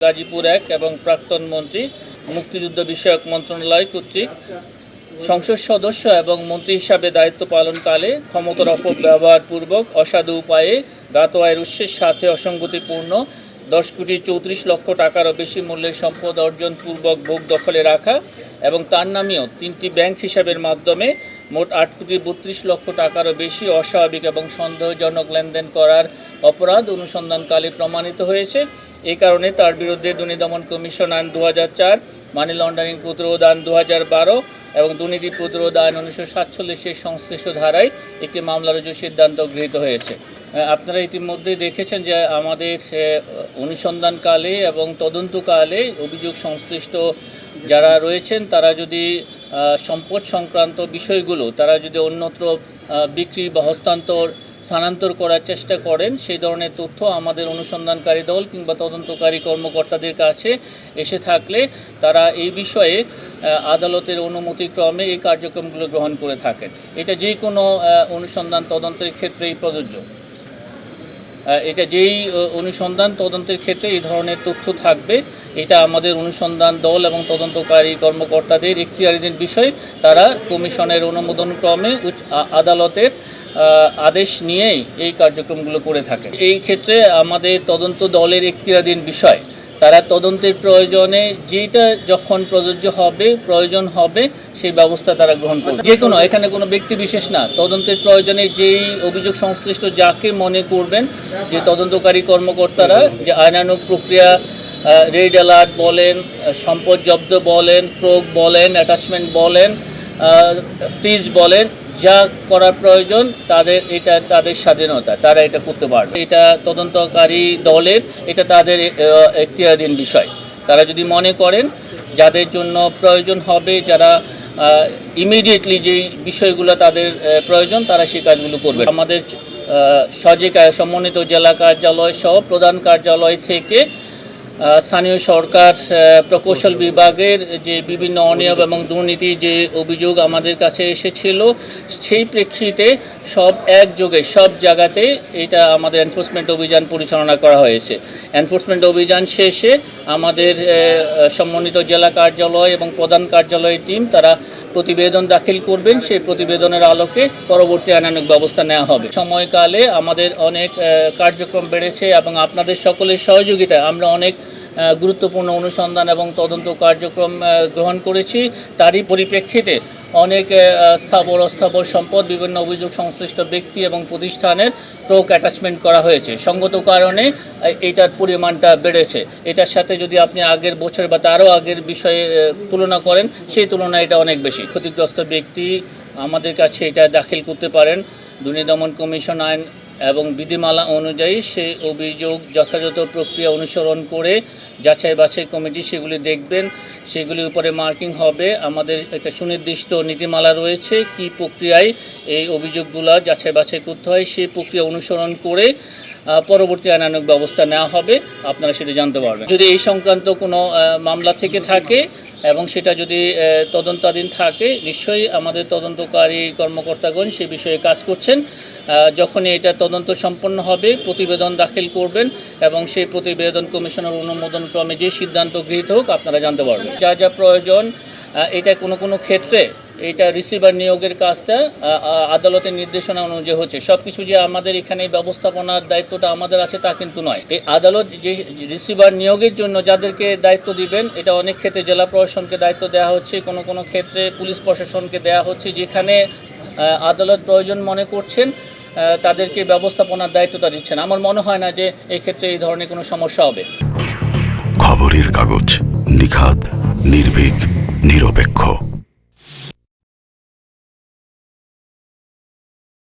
গাজীপুর এক এবং প্রাক্তন মন্ত্রী, মুক্তিযুদ্ধ বিষয়ক মন্ত্রণালয় কর্তৃক সংসদ সদস্য এবং মন্ত্রী হিসাবে দায়িত্ব পালনকালে ক্ষমতার অপব্যবহারপূর্বক অসাধু উপায়ে জ্ঞাত আয়ের উৎসের সাথে অসঙ্গতিপূর্ণ দশ কোটি চৌত্রিশ লক্ষ টাকারও বেশি মূল্যের সম্পদ অর্জন পূর্বক ভোগ দখলে রাখা এবং তার নামেও তিনটি ব্যাংক হিসাবের মাধ্যমে মোট আট কোটি বত্রিশ লক্ষ টাকারও বেশি অস্বাভাবিক এবং সন্দেহজনক লেনদেন করার অপরাধ অনুসন্ধানকালে প্রমাণিত হয়েছে। এই কারণে তার বিরুদ্ধে দুর্নীতি দমন কমিশন আইন দু মানি লন্ডারিং প্রতিরোধ আইন দু এবং দুর্নীতি প্রতিরোধ আইন উনিশশো সাতচল্লিশের সংশ্লিষ্ট ধারায় একটি মামলা রুজুর সিদ্ধান্ত গৃহীত হয়েছে। আপনারা ইতিমধ্যে দেখেছেন যে আমাদের অনুসন্ধানকালে এবং তদন্তকালে অভিযোগ সংশ্লিষ্ট যারা রয়েছেন, তারা যদি সম্পদ সংক্রান্ত বিষয়গুলো, তারা যদি অন্যত্র বিক্রি বা হস্তান্তর, স্থানান্তর করার চেষ্টা করেন, সেই ধরনের তথ্য আমাদের অনুসন্ধানকারী দল কিংবা তদন্তকারী কর্মকর্তাদের কাছে এসে থাকলে তারা এই বিষয়ে আদালতের অনুমতিক্রমে এই কার্যক্রমগুলো গ্রহণ করে থাকেন। এটা যে কোনো অনুসন্ধান তদন্তের ক্ষেত্রেই প্রযোজ্য। এটা যেই অনুসন্ধান তদন্তের ক্ষেত্রে এই ধরনের তথ্য থাকবে, এটা আমাদের অনুসন্ধান দল এবং তদন্তকারী কর্মকর্তাদের এখতিয়ারিদের বিষয় তারা কমিশনের অনুমোদন ক্রমে আদালতের আদেশ নিয়েই এই কার্যক্রমগুলো করে থাকে। এই ক্ষেত্রে আমাদের তদন্ত দলের এখতিয়ারাধীন বিষয় তারা তদন্তের প্রয়োজনে যেটা যখন প্রযোজ্য হবে, প্রয়োজন হবে, সেই ব্যবস্থা তারা গ্রহণ করবে। যে কোনো, এখানে কোনো ব্যক্তি বিশেষ না। তদন্তের প্রয়োজনে যেই অভিযোগ সংশ্লিষ্ট যাকে মনে করবেন, যে তদন্তকারী কর্মকর্তারা, যে আইনানুক প্রক্রিয়া রেড অ্যালার্ট বলেন সম্পদ জব্দ বলেন, প্রোগ বলেন, অ্যাটাচমেন্ট বলেন ফ্রিজ বলেন যা করার প্রয়োজন, তাদের এটা, তাদের স্বাধীনতা, তারা এটা করতে পারবে। এটা তদন্তকারী দলের, এটা তাদের এখতিয়াধীন বিষয়। তারা যদি মনে করেন যাদের জন্য প্রয়োজন হবে, যারা ইমিডিয়েটলি যেই বিষয়গুলো তাদের প্রয়োজন, তারা সেই কাজগুলো করবে। আমাদের সজে সমন্বিত জেলা কার্যালয় সহ প্রধান কার্যালয় থেকে স্থানীয় সরকার প্রকৌশল বিভাগের যে বিভিন্ন অনিয়ম এবং দুর্নীতি যে অভিযোগ আমাদের কাছে এসেছিল, সেই প্রেক্ষিতে সব একযোগে সব জায়গাতে এটা আমাদের এনফোর্সমেন্ট অভিযান পরিচালনা করা হয়েছে। এনফোর্সমেন্ট অভিযান শেষে আমাদের সমন্বিত জেলা কার্যালয় এবং প্রধান কার্যালয়ের টিম তারা প্রতিবেদন দাখিল করবেন, সেই প্রতিবেদনের আলোকে পরবর্তী আইনানুক ব্যবস্থা নেওয়া হবে। সময়কালে আমাদের অনেক কার্যক্রম বেড়েছে এবং আপনাদের সকলের সহযোগিতায় আমরা অনেক গুরুত্বপূর্ণ অনুসন্ধান এবং তদন্ত কার্যক্রম গ্রহণ করেছি। তারই পরিপ্রেক্ষিতে অনেক স্থাবর অস্থাবর সম্পদ বিভিন্ন অভিযোগ সংশ্লিষ্ট ব্যক্তি এবং প্রতিষ্ঠানের প্রোক অ্যাটাচমেন্ট করা হয়েছে। সঙ্গত কারণে আহ, এইটার পরিমাণটা বেড়েছে। এটার সাথে যদি আপনি আগের বছর বা তারও আগের বিষয়ে তুলনা করেন সেই তুলনায় এটা অনেক বেশি। ক্ষতিগ্রস্ত ব্যক্তি আমাদের কাছে এটা দাখিল করতে পারেন। দুর্নীতি দমন কমিশন আইন এবং বিধিমালা অনুযায়ী সেই অভিযোগ যথাযথ প্রক্রিয়া অনুসরণ করে যাচাই বাছাই কমিটি সেগুলি দেখবেন। সেগুলির উপরে মার্কিং হবে। আমাদের একটা সুনির্দিষ্ট নীতিমালা রয়েছে কি প্রক্রিয়ায় এই অভিযোগগুলো যাচাই বাছাই করতে হয়। সেই প্রক্রিয়া অনুসরণ করে পরবর্তী আইনানুগ ব্যবস্থা নেওয়া হবে। আপনারা সেটা জানতে পারবেন। যদি এই সংক্রান্ত কোনো মামলা থেকে থাকে এবং সেটা যদি তদন্তাধীন থাকে, নিশ্চয়ই আমাদের তদন্তকারী কর্মকর্তাগণ সে বিষয়ে কাজ করছেন। যখনই এটা তদন্ত সম্পন্ন হবে, প্রতিবেদন দাখিল করবেন এবং সেই প্রতিবেদন কমিশনের অনুমোদন ক্রমে যে সিদ্ধান্ত গৃহীত হোক, আপনারা জানতে পারবেন। যা যা প্রয়োজন এটা কোনো কোনো ক্ষেত্রে এটা রিসিভার নিয়োগের কাজটা আদালতের নির্দেশনা অনুযায়ী হচ্ছে। সব কিছু যে আমাদের এখানে ব্যবস্থাপনার দায়িত্বটা আমাদের আছে তা কিন্তু নয়। এই আদালত যে রিসিভার নিয়োগের জন্য যাদেরকে দায়িত্ব দিবেন, এটা অনেক ক্ষেত্রে জেলা প্রশাসনকে দায়িত্ব দেওয়া হচ্ছে, কোনো কোনো ক্ষেত্রে পুলিশ প্রশাসনকে দেওয়া হচ্ছে, যেখানে আদালত প্রয়োজন মনে করছেন তাদেরকে ব্যবস্থাপনার দায়িত্বটা দিচ্ছেন। আমার মনে হয় না যে এই ক্ষেত্রে এই ধরনের কোনো সমস্যা হবে। খবরের কাগজ নিখাদ, নির্ভীক, নিরপেক্ষ।